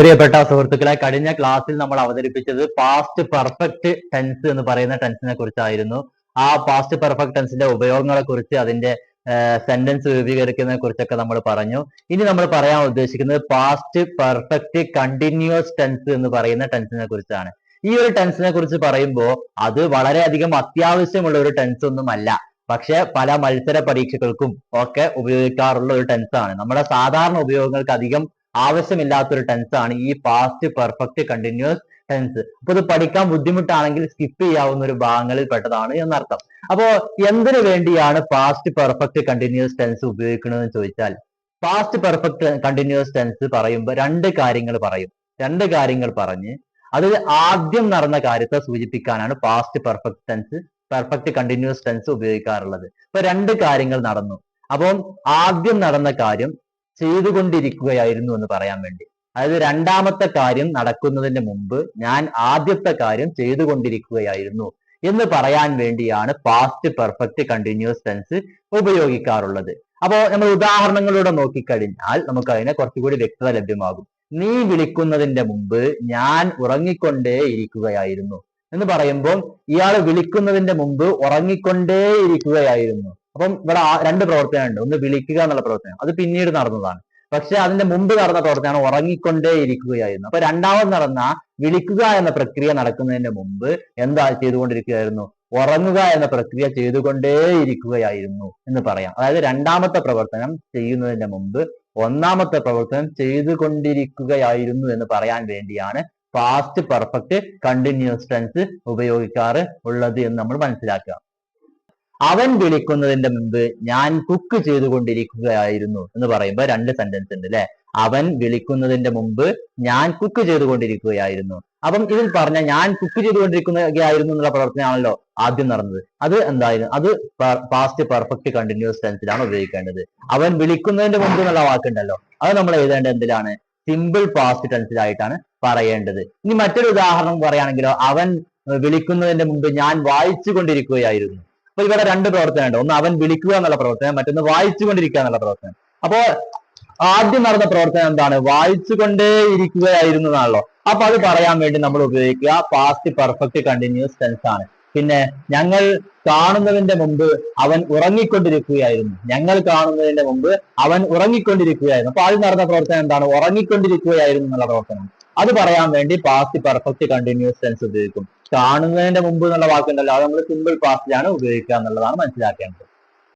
പ്രിയപ്പെട്ട സുഹൃത്തുക്കളെ കഴിഞ്ഞ ക്ലാസ്സിൽ നമ്മൾ അവതരിപ്പിച്ചത് പാസ്റ്റ് പെർഫെക്റ്റ് ടെൻസ് എന്ന് പറയുന്ന ടെൻസിനെ കുറിച്ചായിരുന്നു. ആ പാസ്റ്റ് പെർഫെക്റ്റ് ടെൻസിന്റെ ഉപയോഗങ്ങളെ കുറിച്ച് അതിന്റെ സെന്റൻസ് രൂപീകരിക്കുന്നതിനെ കുറിച്ചൊക്കെ നമ്മൾ പറഞ്ഞു. ഇനി നമ്മൾ പറയാൻ ഉദ്ദേശിക്കുന്നത് പാസ്റ്റ് പെർഫെക്റ്റ് കണ്ടിന്യൂസ് ടെൻസ് എന്ന് പറയുന്ന ടെൻസിനെ കുറിച്ചാണ്. ഈ ഒരു ടെൻസിനെ കുറിച്ച് പറയുമ്പോൾ അത് വളരെയധികം അത്യാവശ്യമുള്ള ഒരു ടെൻസ് ഒന്നുമല്ല. പക്ഷെ പല മത്സര പരീക്ഷകൾക്കും ഒക്കെ ഉപയോഗിക്കാറുള്ള ഒരു ടെൻസാണ് നമ്മുടെ സാധാരണ ഉപയോഗങ്ങൾക്ക് അധികം ആവശ്യമില്ലാത്തൊരു ടെൻസ് ആണ് ഈ പാസ്റ്റ് പെർഫെക്റ്റ് കണ്ടിന്യൂസ് ടെൻസ് അപ്പൊ ഇത് പഠിക്കാൻ ബുദ്ധിമുട്ടാണെങ്കിൽ സ്കിപ്പ് ചെയ്യാവുന്ന ഒരു ഭാഗങ്ങളിൽ പെട്ടതാണ് എന്നർത്ഥം. അപ്പോ എന്തിനു വേണ്ടിയാണ് പാസ്റ്റ് പെർഫെക്റ്റ് കണ്ടിന്യൂസ് ടെൻസ് ഉപയോഗിക്കുന്നത് എന്ന് ചോദിച്ചാൽ പാസ്റ്റ് പെർഫെക്റ്റ് കണ്ടിന്യൂസ് ടെൻസ് പറയുമ്പോൾ രണ്ട് കാര്യങ്ങൾ പറയും. രണ്ട് കാര്യങ്ങൾ പറഞ്ഞ് അതിൽ ആദ്യം നടന്ന കാര്യത്തെ സൂചിപ്പിക്കാനാണ് past perfect tense perfect continuous tense ഉപയോഗിക്കാറുള്ളത്. ഇപ്പൊ രണ്ട് കാര്യങ്ങൾ നടന്നു. അപ്പം ആദ്യം നടന്ന കാര്യം ചെയ്തുകൊണ്ടിരിക്കുകയായിരുന്നു എന്ന് പറയാൻ വേണ്ടി. അതായത് രണ്ടാമത്തെ കാര്യം നടക്കുന്നതിന് മുമ്പ് ഞാൻ ആദ്യത്തെ കാര്യം ചെയ്തുകൊണ്ടിരിക്കുകയായിരുന്നു എന്ന് പറയാൻ വേണ്ടിയാണ് പാസ്റ്റ് പെർഫെക്റ്റ് കണ്ടിന്യൂസ് ടെൻസ് ഉപയോഗിക്കാറുള്ളത്. അപ്പോ നമ്മൾ ഉദാഹരണങ്ങളിലൂടെ നോക്കിക്കഴിഞ്ഞാൽ നമുക്ക് അതിനെ കുറച്ചുകൂടി വ്യക്തത ലഭ്യമാകും. നീ വിളിക്കുന്നതിന്റെ മുമ്പ് ഞാൻ ഉറങ്ങിക്കൊണ്ടേ ഇരിക്കുകയായിരുന്നു എന്ന് പറയുമ്പോൾ ഇയാൾ വിളിക്കുന്നതിന്റെ മുമ്പ് ഉറങ്ങിക്കൊണ്ടേ ഇരിക്കുകയായിരുന്നു അപ്പം ഇവിടെ രണ്ട് പ്രവർത്തനമുണ്ട് ഒന്ന് വിളിക്കുക എന്നുള്ള പ്രവർത്തനം. അത് പിന്നീട് നടന്നതാണ്. പക്ഷെ അതിന്റെ മുമ്പ് നടന്ന പ്രവർത്തനമാണ് ഉറങ്ങിക്കൊണ്ടേ ഇരിക്കുകയായിരുന്നു അപ്പൊ രണ്ടാമത് നടന്ന വിളിക്കുക എന്ന പ്രക്രിയ നടക്കുന്നതിന് മുമ്പ് എന്താ ചെയ്തുകൊണ്ടിരിക്കുകയായിരുന്നു? ഉറങ്ങുക എന്ന പ്രക്രിയ ചെയ്തുകൊണ്ടേ ഇരിക്കുകയായിരുന്നു എന്ന് പറയാം. അതായത് രണ്ടാമത്തെ പ്രവർത്തനം ചെയ്യുന്നതിന് മുമ്പ് ഒന്നാമത്തെ പ്രവർത്തനം ചെയ്തുകൊണ്ടിരിക്കുകയായിരുന്നു എന്ന് പറയാൻ വേണ്ടിയാണ് പാസ്റ്റ് പെർഫെക്റ്റ് കണ്ടിന്യൂസ് ടെൻസ് ഉപയോഗിക്കാറ് ഉള്ളത് എന്ന് നമ്മൾ മനസ്സിലാക്കുക. അവൻ വിളിക്കുന്നതിന്റെ മുമ്പ് ഞാൻ കുക്ക് ചെയ്തുകൊണ്ടിരിക്കുകയായിരുന്നു എന്ന് പറയുമ്പോൾ രണ്ട് സെന്റൻസ് ഉണ്ട് അല്ലെ അവൻ വിളിക്കുന്നതിന്റെ മുമ്പ് ഞാൻ കുക്ക് ചെയ്തുകൊണ്ടിരിക്കുകയായിരുന്നു. അപ്പം ഇതിൽ പറഞ്ഞ ഞാൻ കുക്ക് ചെയ്തുകൊണ്ടിരിക്കുകയായിരുന്നു എന്നുള്ള പ്രവർത്തനമാണല്ലോ ആദ്യം നടന്നത്. അത് എന്തായാലും അത് പാസ്റ്റ് പെർഫെക്റ്റ് കണ്ടിന്യൂസ് ടെൻസിലാണ് ഉപയോഗിക്കേണ്ടത്. അവൻ വിളിക്കുന്നതിന്റെ മുമ്പ് എന്നുള്ള വാക്കുണ്ടല്ലോ. അത് നമ്മൾ എഴുതേണ്ടത് എന്തിലാണ്? സിമ്പിൾ പാസ്റ്റ് ടെൻസിലായിട്ടാണ് പറയേണ്ടത്. ഇനി മറ്റൊരു ഉദാഹരണം പറയുകയാണെങ്കിലോ അവൻ വിളിക്കുന്നതിന്റെ മുമ്പ് ഞാൻ വായിച്ചു കൊണ്ടിരിക്കുകയായിരുന്നു അപ്പൊ ഇവിടെ രണ്ട് പ്രവർത്തനമുണ്ട്. ഒന്ന് അവൻ വിളിക്കുക എന്നുള്ള പ്രവർത്തനം മറ്റൊന്ന് വായിച്ചുകൊണ്ടിരിക്കുക എന്നുള്ള പ്രവർത്തനം. അപ്പോ ആദ്യം നടന്ന പ്രവർത്തനം എന്താണ്? വായിച്ചുകൊണ്ടേ ഇരിക്കുകയായിരുന്നു എന്നാണല്ലോ. അപ്പൊ അത് പറയാൻ വേണ്ടി നമ്മൾ ഉപയോഗിക്കുക. പാസ്റ്റ് പെർഫെക്റ്റ് കണ്ടിന്യൂസ് ടെൻസ് ആണ്. പിന്നെ ഞങ്ങൾ കാണുന്നതിന്റെ മുമ്പ് അവൻ ഉറങ്ങിക്കൊണ്ടിരിക്കുകയായിരുന്നു. ഞങ്ങൾ കാണുന്നതിന്റെ മുമ്പ് അവൻ ഉറങ്ങിക്കൊണ്ടിരിക്കുകയായിരുന്നു. അപ്പൊ ആദ്യം നടന്ന പ്രവർത്തനം എന്താണ്? ഉറങ്ങിക്കൊണ്ടിരിക്കുകയായിരുന്നു എന്നുള്ള പ്രവർത്തനം. അത് പറയാൻ വേണ്ടി പാസ്റ്റ് പെർഫെക്റ്റ് കണ്ടിന്യൂസ് ടെൻസ് ഉപയോഗിക്കും. കാണുന്നതിന്റെ മുമ്പ് എന്നുള്ള വാക്കുണ്ടല്ലോ. അത് നമ്മൾ സിമ്പിൾ പാസ്റ്റിലാണ് ഉപയോഗിക്കുക എന്നുള്ളതാണ് മനസ്സിലാക്കേണ്ടത്.